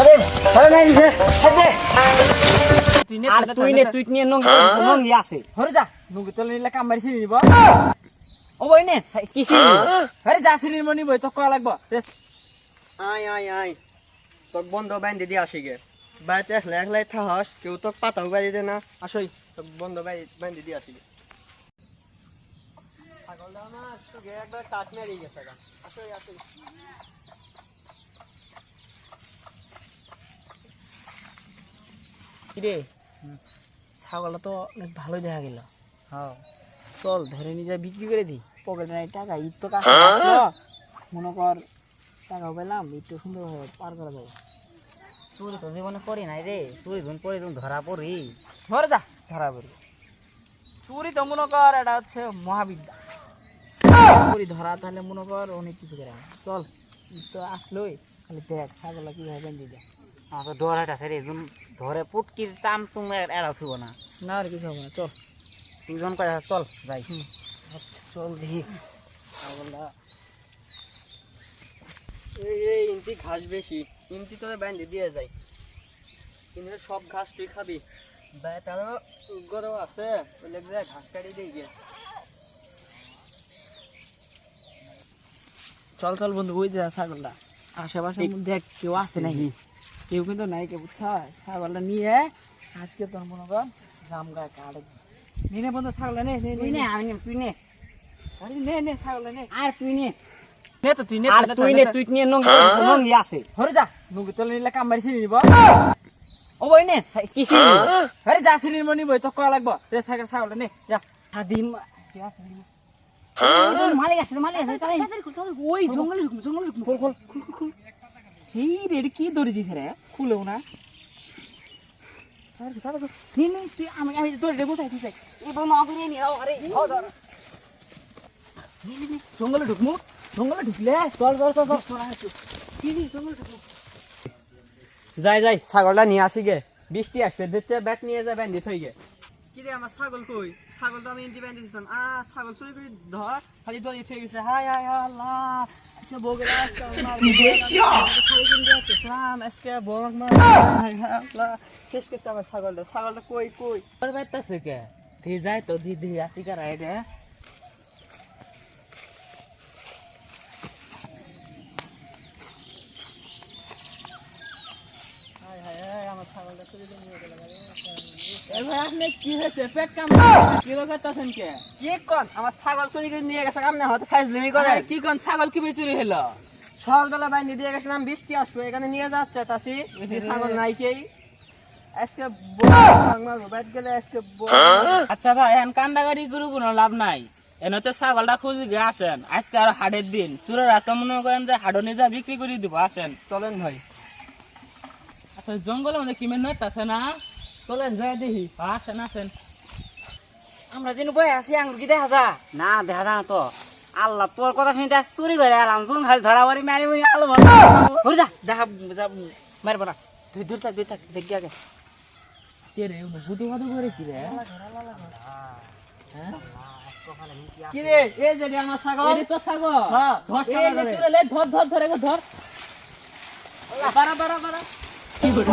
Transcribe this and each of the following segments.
আরে বই বই বন্ধ বাইন্দে দিয়ে আসি গে। একলা একলাই কেউ তোক পাতাও দে না। আসই, তোক বন্ধ বাইন্দে দিয়ে আসি গে ছাগলটা আমার তোকে একবার টাচ মেরে গেছে গা আসই আসই কিরে ছাগলটা তো অনেক ভালোই দেখা গেল। হ্যাঁ। চল ধরে নিয়ে যা বিক্রি করে দিই। পকেটে নাই টাকা ঈদ তো কাছে আসলো। মনে কর টাকা পেলাম একটু সুন্দর পার করা যাবে চুরি তো জীবনে করি নাই রে। চুরি ধুন পরে ধুন ধরা পড়ি। ধরে যা। ধরা পড়ি। চুরি তো মনে কর এটা হচ্ছে মহাবিদ্যা। চুরি ধরা তাহলে মনে কর অনেক কিছু করে চল তো আসলোই। খালি দেখ ছাগল কীভাবে বেঁধে দেয়। আমার তো ডর হইতাছে রে জুন ধরে পুটকি টান তুম এড়া ছুব না। না আর কিছু হবে না চল। তুই কয় চল যাই। চল দেখি। ছাগলটা। এই এই ইন্তি ঘাস বেশি। ইন্তি তোদের বাইন্দে দিয়ে যাই। কিন্তু সব ঘাস তুই খাবি। তারও গরু আছে ওই লেগে ঘাস কাটি দিয়ে গে চল চল বন্ধু ওই যে ছাগলটা। আশেপাশে দেখ কেউ আছে নাকি? কেউ কিন্তু নাই কেউ বুঝছাস ছাগলটা নিয়ে আজকে তোর মনে কর জাম গায়ে কাটে নিয়ে নে বন্ধু ছাগলটা নে নে তুই নে আমি নে, তুই নে। আরে নে নে ছাগলটা নে। আর তুই নে। নে তো তুই নে আর তুই নে তুই নিয়ে নঙ্গি নঙ্গি আছে। হরে যা নুকি তলে নিলে কাম মারিছি নিব। ও বই নে কি ছিল আরে যা সিলির মনি বই তো কয়া লাগবো। তে ছাগল ছাগলটা নে যা। সাদিম মালিক আছে মালিক আছে তাই ওই জঙ্গলে ঢুকবো জঙ্গলে ঢুকবো। খোল খোল খুল খুল খুল। এই রে এটা কি দড়ি দিছে রে? খুলেও না। তাড়াতাড়ি, তাড়াতাড়ি। নে, নে, তুই আমি আমি দড়ি দেবো চাই চাই ইবো না করে নি আরে ও ধর। নে, নে, নে, জঙ্গলে ঢুকলে চল চল চল যাই যাই ছাগলটা নিয়ে আসি গে। বৃষ্টি আসছে দিচ্ছে ব্যাট নিয়ে যা ব্যান্ডি থই গে। কি রে আমার ছাগল কই? ছাগল তো আমি ব্যান্ডি দিছিলাম। আ ছাগল চুরি করে ধর খালি দড়ি থই গেছে। হাই হাই আল্লাহ আজকে বগলা আজকে বগল মার আল্লাহ শেষ করছে আমার ছাগলটা। ছাগলটা কই কই? তোর বাইতাছে কে? তুই যাই তো দিদি আসি কার আইডে? হাই হাই আমার ছাগলটা চুরি করে নিয়ে এবার আপনি কি হয়েছে? পেট কাম কি রোগ করতেছেন কে? কি কোন? আমার ছাগল চুরি করে নিয়ে গেছে কামনে? হতে ফাইজলিমি করে। কি কোন? ছাগল কি চুরি হলো সকালবেলা বাইন্দে দিয়ে গেছিলাম বৃষ্টি আসবে এখানে নিয়ে যাচ্ছে তাসি ছাগল নাই কেই আজকে বাইর গেলে আজকে আচ্ছা ভাই এখন কান্দাগাড়ি করে কোনো লাভ নাই। এন হচ্ছে ছাগলটা খুঁজে গিয়ে আসেন। আজকে আর হাটের দিন। চুরের রাত মনে করেন যে হাডো নিজে বিক্রি করে দিব আসেন। চলেন ভাই। আচ্ছা জঙ্গলের মধ্যে কিমেন নয় আছে না? চলেন যাই দেখি। আসেন আসেন। আমরা যেন বই আছি আঙুর কি দেখা যা না দেখা না তো। আল্লাহ তোর কথা আজ চুরি করে এলাম তুই খালি ধরা পড়ি মারি মারি আলো ওরে যা দেখা যা মারবো না তুই দূর থাক দূর থাক দেখি আগে। কে রে বুধু বাধু করে কি রে? কি রে এই যে আমার ছাগল। এই তো ছাগল। হ্যাঁ ধর যে চুরে লে, ধর ধর ধর ধর। বারা বারা বারা আরে ধরে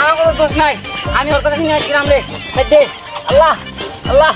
আমার কোনো দোষ নাই আমি ওর কথা শুনে আসছিলাম রে আল্লাহ আল্লাহ